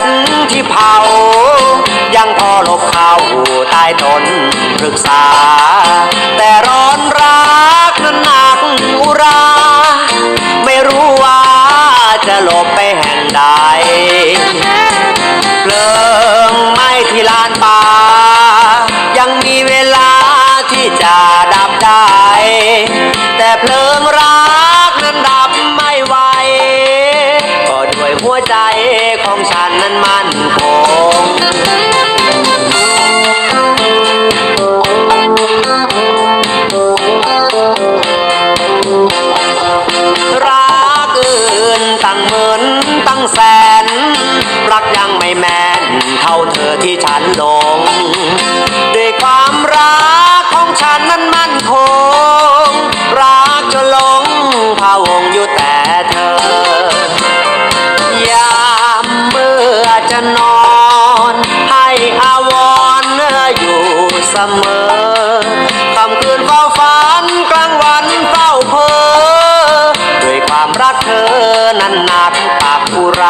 ดที่เผา ยังพอหลบข้าวอยู่ใต้ตนปรึกษา แต่ร้อนรักนั้นหนักอุรา ไม่รู้ว่าจะหลบไปแห่งใดเพลิงไม่ที่ลานป่า ยังมีเวลาที่จะดับได้ แต่เพลิง หัวใจของฉันนั้นมั่นคงรักอื่นตั้งหมื่นตั้งแสน รักยังไม่แม่นเท่าเธอที่ฉันหลง ด้วยความรักของฉันนั้น นอนให้อาวรณ์อยู่เสมอคำคืนเฝ้าฝันกลางวันเฝ้าเพ้อด้วยความรักเธอนั้นหนักปากอุรา